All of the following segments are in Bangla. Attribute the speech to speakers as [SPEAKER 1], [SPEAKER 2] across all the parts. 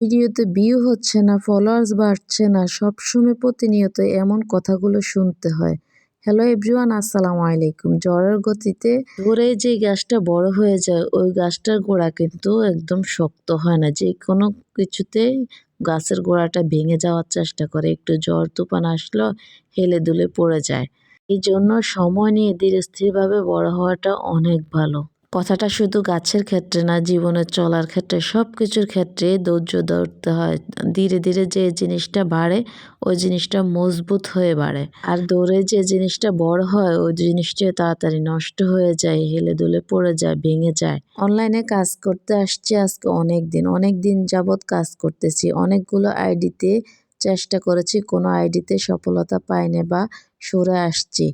[SPEAKER 1] ভিডিওতে ভিউ হচ্ছে না ফলোয়ার্স বাড়ছে না, সবসময় প্রতিনিয়ত এমন কথাগুলো শুনতে হয়। হ্যালো এভরিওয়ান আসসালামু আলাইকুম। জ্বরের গতিতে ধরে যে গাছটা বড় হয়ে যায়, ওই গাছটার গোড়া কিন্তু একদম শক্ত হয় না। যে কোনো কিছুতে গাছের গোড়াটা ভেঙে যাওয়ার চেষ্টা করে, একটু জ্বর তুফান আসলো, হেলে দুলে পড়ে যায়। এই জন্য সময় নিয়ে ধীরে স্থিরভাবে বড় হওয়াটা অনেক ভালো। কথাটা শুধু গাছের ক্ষেত্রে না জীবনের চলার ক্ষেত্রে সব কিছুর ক্ষেত্রে ধৈর্য ধরতে হয়। ধীরে ধীরে যে জিনিসটা বাড়ে, ওই জিনিসটা মজবুত হয়ে বাড়ে। আর দৌড়ে যে জিনিসটা বড় হয়, ওই জিনিসটা তাড়াতাড়ি নষ্ট হয়ে যায়, হেলে দুলে পড়ে যায়, ভেঙে যায়। অনলাইনে কাজ করতে আসছি আজকে অনেক দিন অনেক দিন যাবৎ কাজ করতেছি। অনেকগুলো আইডিতে চেষ্টা করেছি, কোনো আইডিতে সফলতা পাইনি বা সরে আসছি।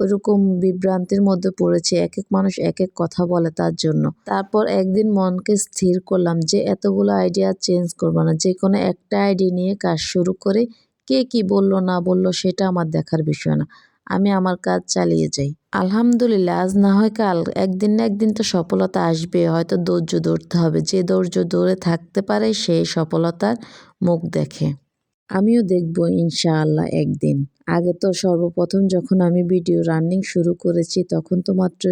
[SPEAKER 1] ওরকম বিভ্রান্তির মধ্যে পড়েছি। এক এক মানুষ এক এক কথা বলে তার জন্য। তারপর একদিন মনকে স্থির করলাম যে, এতগুলো আইডিয়া চেঞ্জ করব না। যে কোনো একটা আইডি নিয়ে কাজ শুরু করে কে কি বলল, না বলল, সেটা আমার দেখার বিষয় না। আমি আমার কাজ চালিয়ে যাই। আলহামদুলিল্লাহ, আজ না হয় কাল। একদিন না একদিন তো সফলতা আসবে হয়তো ধৈর্য ধরতে হবে। যে ধৈর্য ধরে থাকতে পারে, সেই সফলতার মুখ দেখে। আমিও দেখব ইনশাআল্লাহ একদিন। আগে তো সর্বপ্রথম যখন আমি ভিডিও রানিং শুরু করেছি, তখন তো মাত্র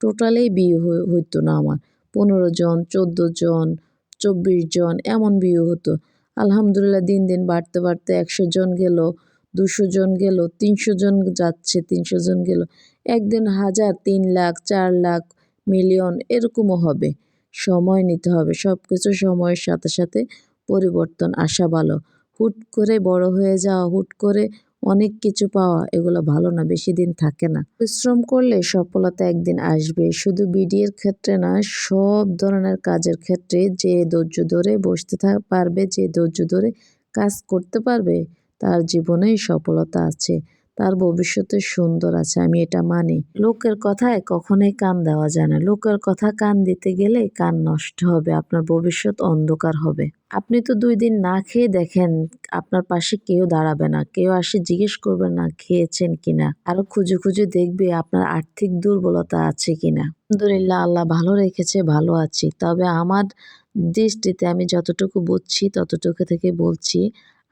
[SPEAKER 1] টোটালেই বিয়ে হইতো না আমার। পনেরো জন, চোদ্দ জন, চব্বিশ জন, এমন বিয়ে হতো। আলহামদুলিল্লাহ দিন দিন বাড়তে বাড়তে একশো জন গেল, দুশো জন গেল, তিনশো জন যাচ্ছে, তিনশো জন গেল। একদিন হাজার, তিন লাখ, চার লাখ মিলিয়ন এরকমও হবে। সময় নিতে হবে সব কিছু সময়ের সাথে সাথে পরিবর্তন আসা ভালো। হুট করে বড় হয়ে যাওয়া, হুট করে অনেক কিছু পাওয়া, এগুলো ভালো না, বেশি দিন থাকে না। পরিশ্রম করলে সফলতা একদিন আসবে শুধু বিডিএর ক্ষেত্রে না, সব ধরনের কাজের ক্ষেত্রে যে ধৈর্য ধরে বসতে পারবে, যে ধৈর্য ধরে কাজ করতে পারবে, তার জীবনেই সফলতা আছে। তার ভবিষ্যতে সুন্দর আছে, আমি এটা মানি। লোকের কথায় কখনোই কান দেওয়া যায় না। লোকের কথা কান দিতে গেলে কান নষ্ট হবে, আপনার ভবিষ্যৎ অন্ধকার হবে। আপনি তো দুই দিন না খেয়ে দেখেন, আপনার পাশে কেউ দাঁড়াবে না, কেউ আসে জিজ্ঞেস করবে না, খেয়েছেন কিনা? আরও খুঁজে খুঁজে দেখবে আপনার আর্থিক দুর্বলতা আছে কিনা। আলহামদুলিল্লাহ, আল্লাহ ভালো রেখেছে, ভালো আছি। তবে আমার দৃষ্টিতে আমি যতটুকু বুঝছি, ততটুকু থেকে বলছি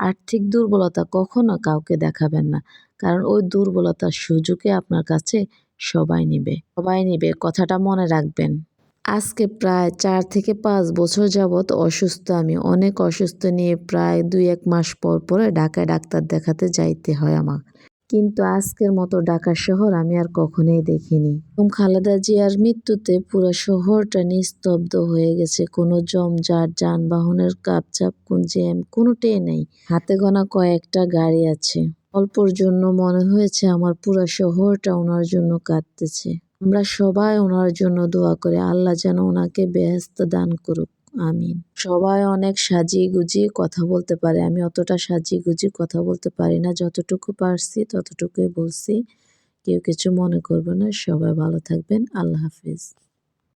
[SPEAKER 1] আর্থিক দুর্বলতা কখনো কাউকে দেখাবেন না, কারণ ওই দুর্বলতার সুযোগে আপনার কাছে সবাই নিবে। সবাই নিবে, কথাটা মনে রাখবেন। আজকে প্রায় চার থেকে পাঁচ বছর যাবৎ অসুস্থ আমি। অনেক অসুস্থ নিয়ে প্রায় দুই এক মাস পর পরে ঢাকায় ডাক্তার দেখাতে যাইতে হয় আমার কিন্তু আজকের মতো ঢাকা শহর আমি আর কখনোই দেখিনি। খালেদা জিয়ার মৃত্যুতে পুরো শহরটা নিস্তব্ধ হয়ে গেছে। কোনো জমজাট যানবাহনের কাপচাপ কোন জ্যাম, কোনোটাই নেই। হাতে গোনা কয়েকটা গাড়ি আছে। অল্পর জন্য মনে হয়েছে আমার পুরো শহরটা ওনার জন্য কাঁদতেছে। আমরা সবাই ওনার জন্য দোয়া করে, আল্লাহ যেন ওনাকে বেহেস্ত দান করুক। আমিন। সবাই অনেক সাজিয়ে গুজিয়ে কথা বলতে পারে। আমি অতটা সাজিয়ে গুজিয়ে কথা বলতে পারি না। যতটুকু পারছি, ততটুকুই বলছি। কেউ কিছু মনে করবে না। সবাই ভালো থাকবেন। আল্লাহ হাফিজ।